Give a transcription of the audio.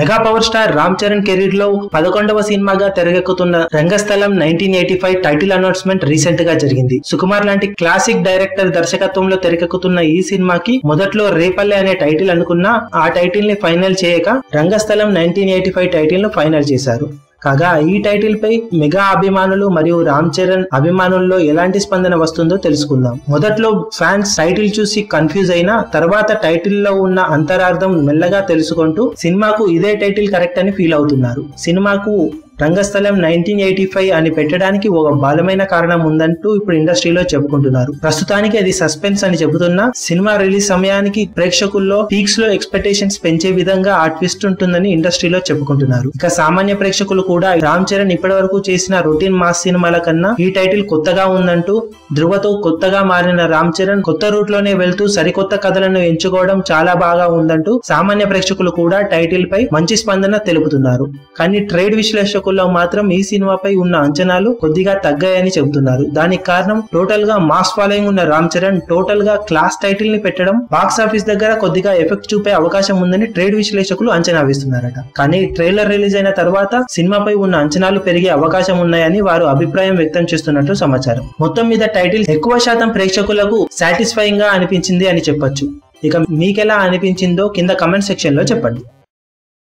Mega power star Ram Charan కెరీర్లో పదకొండవ సినిమాగా తెరకెక్కుతున్న Rangasthalam nineteen eighty five title announcement రీసెంట్గా జరిగింది. సుకుమార్ లాంటి క్లాసిక్ డైరెక్టర్ దర్శకత్వంలో తెరకెక్కుతున్న ఈ సినిమాకి మొదట్లో రేపల్లె అనే టైటిల్ అనుకున్నా ఆ టైటిల్ని ఫైనల్ చేయక రంగస్థలం నైన్టీన్ ఎయిటీ ఫైవ్ టైటిల్ను ఫైనల్ చేశారు. కాగా ఈ టైటిల్ పై మెగా అభిమానులు మరియు రామ్ చరణ్ అభిమానుల్లో ఎలాంటి స్పందన వస్తుందో తెలుసుకుందాం. మొదట్లో ఫ్యాన్స్ టైటిల్ చూసి కన్ఫ్యూజ్ అయినా తర్వాత టైటిల్లో ఉన్న అంతరార్థం మెల్లగా తెలుసుకుంటూ సినిమాకు ఇదే టైటిల్ కరెక్ట్ అని ఫీల్ అవుతున్నారు. సినిమాకు రంగస్థలం నైన్టీన్ ఎయిటీ ఫైవ్ అని పెట్టడానికి ఒక బలమైన కారణం ఉందంటూ ఇప్పుడు ఇండస్ట్రీలో చెప్పుకుంటున్నారు. ప్రస్తుతానికి అది సస్పెన్స్ అని చెబుతున్నా సినిమా రిలీజ్ సమయానికి ప్రేక్షకుల్లో పీక్స్లో ఎక్స్పెక్టేషన్స్ పెంచే విధంగా ఆ ట్విస్ట్ ఉంటుందని ఇండస్ట్రీలో చెప్పుకుంటున్నారు. ఇక సామాన్య ప్రేక్షకులు కూడా రామ్ చరణ్ ఇప్పటి వరకు చేసిన రొటీన్ మాస్ సినిమాల కన్నా ఈ టైటిల్ కొత్తగా ఉందంటూ ధృవతో కొత్తగా మారిన రామ్ చరణ్ కొత్త రూట్లోనే వెళ్తూ సరికొత్త కథలను ఎంచుకోవడం చాలా బాగా ఉందంటూ సామాన్య ప్రేక్షకులు కూడా టైటిల్ పై మంచి స్పందన తెలుపుతున్నారు. కానీ ట్రేడ్ విశ్లేషకుల్లో మాత్రం ఈ సినిమాపై ఉన్న అంచనాలు కొద్దిగా తగ్గాయని చెబుతున్నారు. దానికి కారణం టోటల్గా మాస్ ఫాలోయింగ్ ఉన్న రామ్ చరణ్ టోటల్గా క్లాస్ టైటిల్ని పెట్టడం బాక్స్ ఆఫీస్ దగ్గర కొద్దిగా ఎఫెక్ట్ చూపే అవకాశం ఉందని ట్రేడ్ విశ్లేషకులు అంచనా వేస్తున్నారట. కానీ ట్రైలర్ రిలీజ్ అయిన తర్వాత సినిమాపై ఉన్న అంచనాలు పెరిగే అవకాశం ఉన్నాయని వారు అభిప్రాయం వ్యక్తం చేస్తున్నట్లు సమాచారం. మొత్తం మీద టైటిల్ ఎక్కువ శాతం ప్రేక్షకులకు సాటిస్ఫైయింగ్గా అనిపించింది అని చెప్పొచ్చు. ఇక మీకెలా అనిపించిందో కింద కమెంట్ సెక్షన్లో చెప్పండి.